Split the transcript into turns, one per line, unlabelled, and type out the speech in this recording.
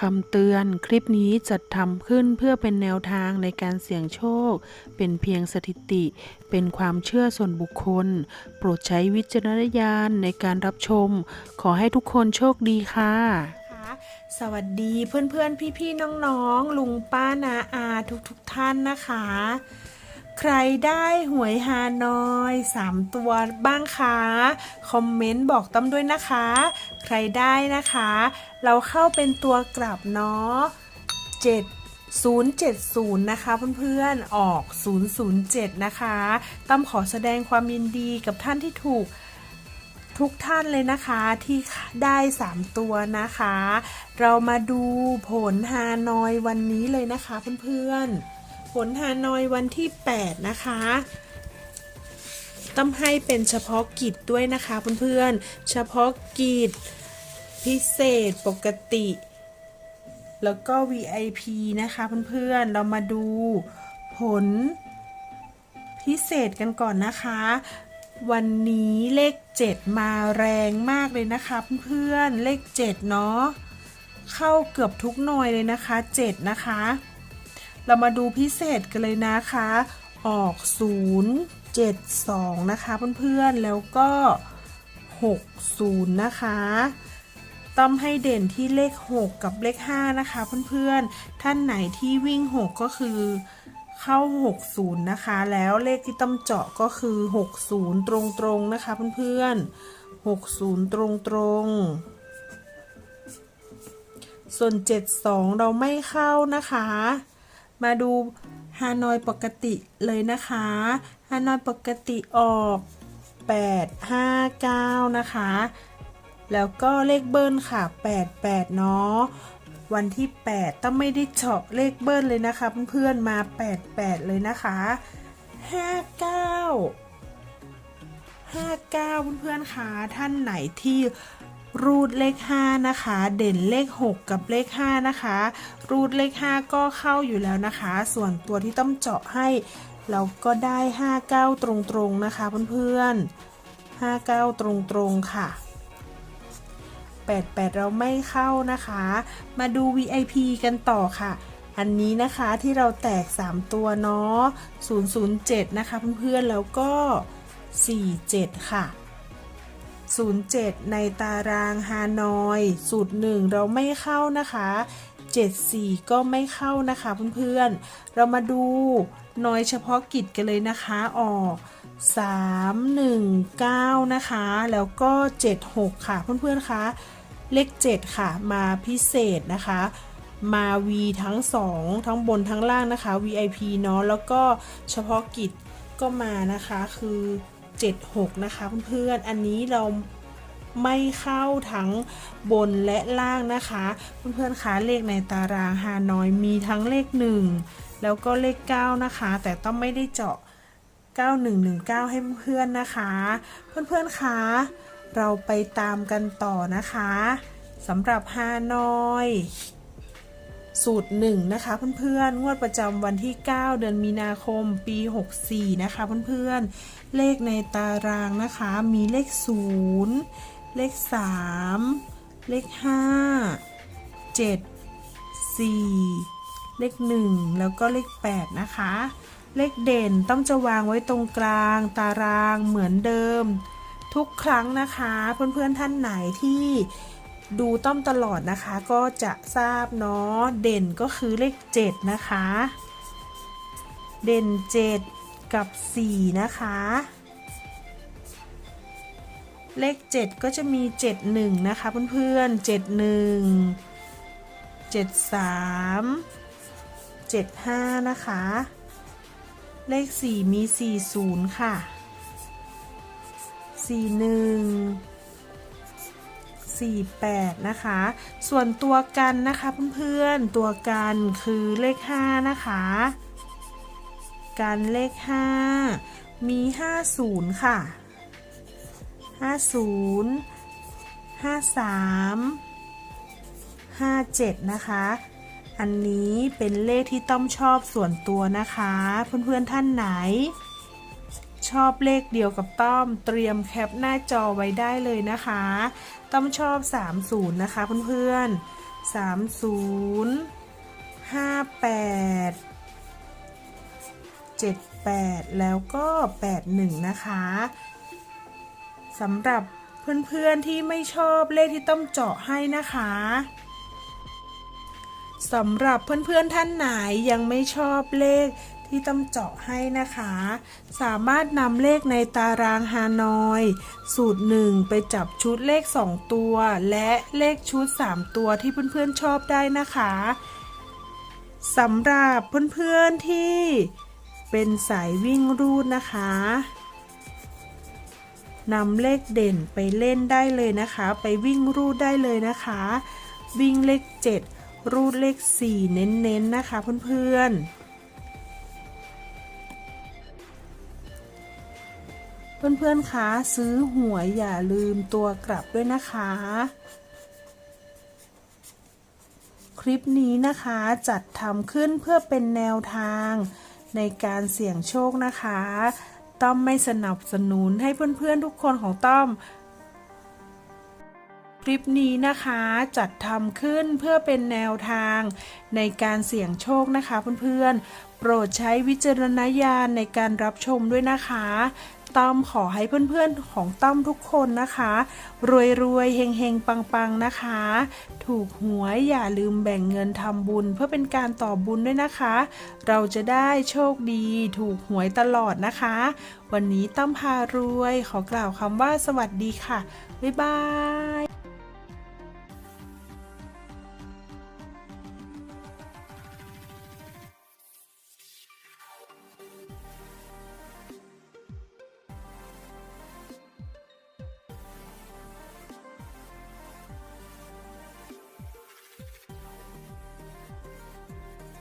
คำเตือนคลิปนี้จัดทำขึ้นเพื่อเป็นแนวทางในการเสี่ยงโชค เป็นเพียงสถิติ เป็นความเชื่อส่วนบุคคล โปรดใช้วิจารณญาณในการรับชม ขอให้ทุกคนโชคดีค่ะ
สวัสดีเพื่อนๆ พี่ๆ น้องๆ ลุงป้านาอาทุกๆทท่านนะคะ ใครได้หวยฮานอย3ตัวบ้างคะ คอมเมนต์บอกต้อมด้วยนะคะ ใครได้นะคะ เราเข้าเป็นตัวกลับเนาะ7 070 นะคะเพื่อนๆ ออก 007 นะคะต้มขอแสดงความยินดีกับท่านที่ถูกทุกท่านเลยนะคะที่ได้ 3 ตัวนะคะ เรามาดูผลฮานอยวันนี้เลยนะคะเพื่อนๆ ผลฮานอยวันที่ 8 นะคะต้องให้เป็นเฉพาะกิจด้วยนะคะเพื่อนๆ เฉพาะกิจ พิเศษปกติ แล้วก็ VIP นะคะเพื่อนๆ เรามาดูผลพิเศษกันก่อนนะคะ วันนี้เลข 7 มาแรงมากเลยนะคะเพื่อนๆ เลข 7 เนาะเข้าเกือบทุกหน่วยเลยนะคะ 7 นะคะ เรามาดูพิเศษกันเลยนะคะ ออก 0 7 2 นะคะเพื่อนๆ แล้วก็ 6 0 นะคะต้องให้เด่นที่เลข 6 กับเลข 5 นะคะเพื่อนๆ ท่านไหนที่วิ่ง 6 ก็คือเข้า 60 นะคะ แล้วเลขที่ต้องเจาะก็คือ 60 ตรงๆ นะคะเพื่อนๆ 60 ตรงๆ ส่วน 72 เราไม่เข้านะคะ มาดูฮานอยปกติเลยนะคะฮานอยปกติออก 8 5 9 นะคะ แล้วก็เลขเบิ้ลค่ะ 88 เนาะ วันที่ 8 ต้องไม่ได้เจาะเลขเบิ้ลเลยนะคะ เพื่อนๆมา 88 เลยนะคะ 59 59 เพื่อนๆคะท่านไหนที่ รูดเลข 5 นะคะ เด่นเลข 6 กับเลข 5 นะคะ รูดเลข 5 ก็เข้าอยู่แล้วนะคะ ส่วนตัวที่ต้องเจาะให้เราก็ได้ 59 ตรงๆนะคะเพื่อนๆ 59 ตรงๆค่ะ 88 เราไม่เข้านะคะ มาดู VIP กันต่อค่ะ อันนี้นะคะที่เราแตก 3 ตัวเนาะ007 นะคะเพื่อนๆ แล้วก็ 47 ค่ะ 07 ในตารางฮานอย สูตร 1 เราไม่เข้านะคะ 74 ก็ไม่เข้านะคะเพื่อนๆ เรามาดูน้อยเฉพาะกิจกันเลยนะคะออก319 นะคะ แล้วก็ 76 ค่ะเพื่อนๆคะเลข 7 ค่ะ มาพิเศษนะคะ มา V ทั้ง 2 ทั้งบนทั้งล่างนะคะ VIP เนาะแล้วก็เฉพาะกิจก็มานะคะคือ 76 นะคะเพื่อนๆ อันนี้เราไม่เข้าทั้งบนและล่างนะคะ เพื่อนๆคะเลขในตารางฮานอยมีทั้งเลข 1 แล้วก็เลข 9 นะคะ แต่ต้องไม่ได้เจาะ 9119 ให้เพื่อนๆนะคะ เพื่อนๆคะเราไปตามกันต่อนะคะสำหรับฮานอย สูตร 1 นะคะเพื่อนๆ งวดประจำวันที่ 9 เดือนมีนาคมปี 64 นะคะเพื่อนๆ เลขในตารางนะคะมีเลข 0 เลข 3 เลข 5 7 4 เลข 1 แล้วก็เลข 8 นะคะ เลขเด่นต้องจะวางไว้ตรงกลางตารางเหมือนเดิม ทุกครั้งนะคะ เพื่อนๆท่านไหนที่ ดูต้อมตลอดนะคะ ก็จะทราบเนาะเด่นก็คือเลข 7 นะคะ เด่น 7 กับ 4 นะคะ เลข 7 ก็จะมี 71 นะคะเพื่อนๆ 71 73 75 นะคะ เลข 4 มี 40 ค่ะ 41 48 นะคะ ส่วนตัวกันนะคะเพื่อนๆ ตัวกันคือเลข 5 นะคะ กันเลข 5 มี 50 ค่ะ 50 53 57 นะคะอันนี้เป็นเลขที่ต้อมชอบส่วนตัวนะคะ เพื่อนๆท่านไหน ชอบเลขเดียวกับต้อม เตรียมแคปหน้าจอไว้ได้เลยนะคะ ต้อมชอบ 30 นะคะเพื่อนๆสามศูนย์ห้าแปดเจ็ดแปดแล้วก็แปดหนึ่งนะคะสำหรับเพื่อนๆที่ไม่ชอบเลขที่ต้องเจาะให้นะคะสำหรับเพื่อนๆท่านไหนยังไม่ชอบเลข ที่ต้องเจาะให้นะคะ สามารถนำเลขในตารางฮานอย สูตรหนึ่งไปจับชุดเลข 2 ตัว และเลขชุด 3 ตัวที่เพื่อนๆชอบได้นะคะสำหรับเพื่อนๆที่เป็นสายวิ่งรูดนะคะนำเลขเด่นไปเล่นได้เลยนะคะ ไปวิ่งรูดได้เลยนะคะ วิ่งเลข 7 รูดเลข 4 เน้นๆนะคะเพื่อนๆ เพื่อนๆคะซื้อหวยอย่าลืมตัวกลับด้วยนะคะ คลิปนี้นะคะจัดทำขึ้นเพื่อเป็นแนวทางในการเสี่ยงโชคนะคะ ต้อมไม่สนับสนุนให้เพื่อนๆทุกคนของต้อม คลิปนี้นะคะจัดทำขึ้นเพื่อเป็นแนวทางในการเสี่ยงโชคนะคะเพื่อนๆ โปรดใช้วิจารณญาณในการรับชมด้วยนะคะ ต้อมขอให้เพื่อนๆของต้อมทุกคนนะคะ รวยๆเฮงๆ ปังๆนะคะ ถูกหวยอย่าลืมแบ่งเงินทำบุญเพื่อเป็นการต่อบุญด้วยนะคะ เราจะได้โชคดีถูกหวยตลอดนะคะ วันนี้ต้อมพารวยขอกล่าวคำว่าสวัสดีค่ะ บ๊ายบาย